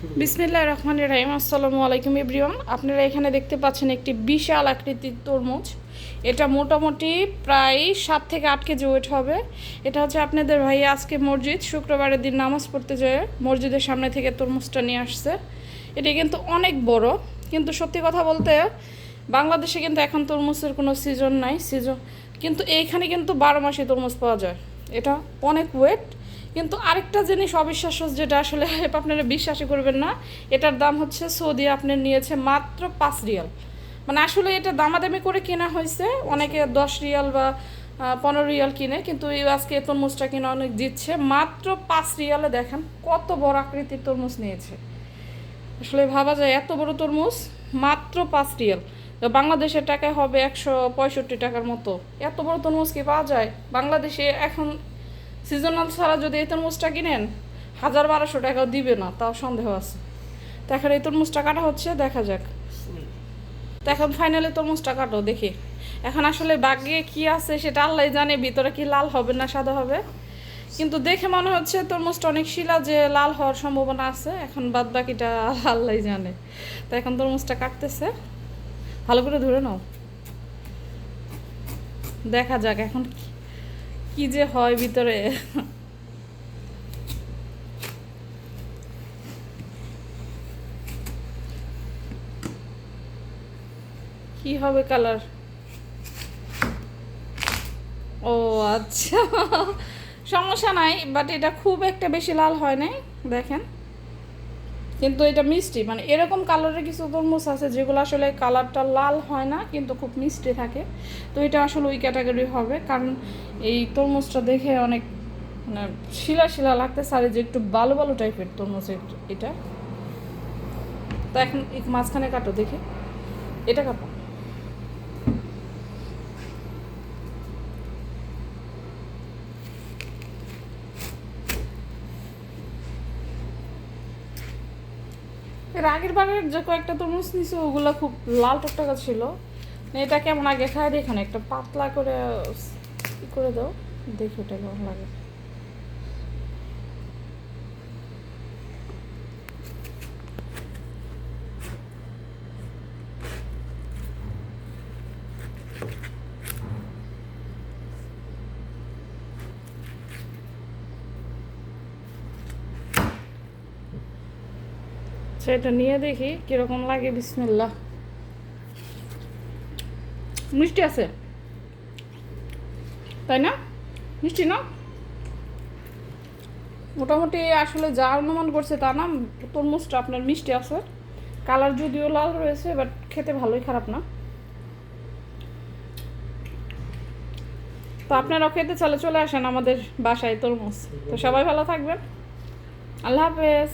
বিসমিল্লাহ রহমান রাহিম, আসসালামু আলাইকুম এভরিওয়ান। আপনারা এখানে দেখতে পাচ্ছেন একটি বিশাল আকৃতির তরমুজ। এটা মোটামুটি প্রায় সাত থেকে আট কেজি ওয়েট হবে। এটা হচ্ছে আপনাদের ভাই আজকে মসজিদ, শুক্রবারের দিন নামাজ পড়তে যায় মসজিদের সামনে থেকে তরমুজটা নিয়ে আসছে। এটি কিন্তু অনেক বড়, কিন্তু সত্যি কথা বলতে বাংলাদেশে কিন্তু এখন তরমুজের কোনো সিজন নাই। সিজন কিন্তু এইখানে কিন্তু বারো মাসে তরমুজ পাওয়া যায়। এটা অনেক ওয়েট কিন্তু আরেকটা জিনিস অবিশ্বাস্য যেটা আসলে আপনারা বিশ্বাসই করবেন না, এটার দাম হচ্ছে সৌদি আপনার নিয়েছে মাত্র পাঁচ রিয়াল। মানে আসলে এটা দামাদামি করে কেনা হয়েছে, অনেকে দশ রিয়াল বা পনেরো রিয়াল কিনে, কিন্তু এই আজকে তরমুজটা কিনে অনেক দিচ্ছে। মাত্র পাঁচ রিয়ালে দেখেন কত বড় আকৃতির তরমুজ নিয়েছে। আসলে ভাবা যায় এত বড় তরমুজ, মাত্র পাঁচ রিয়াল। তো বাংলাদেশের টাকায় হবে একশো পঁয়ষট্টি টাকার মতো। এত বড় তরমুজ কি পাওয়া যায়? বাংলাদেশে এখন সিজনাল ছাড়া যদি এই তরমুজটা কিনেন, হাজার বারোশো টাকাও দিবে না, তাও সন্দেহ আছে। তো এই তরমুজটা কাটা হচ্ছে, দেখা যাক। তো এখন ফাইনালি তরমুজটা কাটো, দেখি। এখন আসলে বাগে কি আছে সেটা আল্লাহ জানে, ভিতরে কি লাল হবে না সাদা হবে। কিন্তু দেখে মনে হচ্ছে তরমুজটা অনেক শিলা যে লাল হওয়ার সম্ভাবনা আছে, এখন বাদ বাকিটা আল্লাহ জানে। তো এখন তরমুজটা কাটতেছে। ভালো করে ধরে নাও। দেখা যাক এখন কি- যে হয় ভিতরে? কি হবে কালার? ও আচ্ছা। সমস্যা নাই বাট এটা খুব একটা বেশি লাল হয় নাই, দেখেন। কিন্তু এটা মিষ্টি। মানে এরকম কালারের কিছু তরমুজ আছে যেগুলো আসলে কালারটা লাল হয় না, কিন্তু খুব মিষ্টি থাকে। তো এটা আসলে ওই ক্যাটাগরি হবে। কারণ এই তরমুজটা দেখে অনেক মানে শিলা শিলা লাগতে সারে যে একটু বালু বালু টাইপের তরমুজ এটা তো এখন মাঝখানে কাটো দেখি। এটা কাটো। এর আগের বারের যে কয়েকটা তরমুজ নিছে, ওগুলো খুব লাল টকটকা ছিল। এটা কেমন আগে খায় এখানে একটা পাতলা করে ই করে দাও, দেখি ওটা কেমন লাগে। সেটা নিয়ে দেখি কীরকম লাগে বিসমিল্লা মিষ্টি আছে? তাই না? মিষ্টি, না? মোটামুটি আসলে যা অনুমান করছে তা না তরমুজটা আপনার মিষ্টি আছে। কালার যদিও লাল রয়েছে বাট খেতে ভালোই খারাপ না। তো আপনারাও খেতে চলে চলে আসেন আমাদের বাসায় তরমুজ। তো সবাই ভালো থাকবেন। আল্লাহ হাফেজ।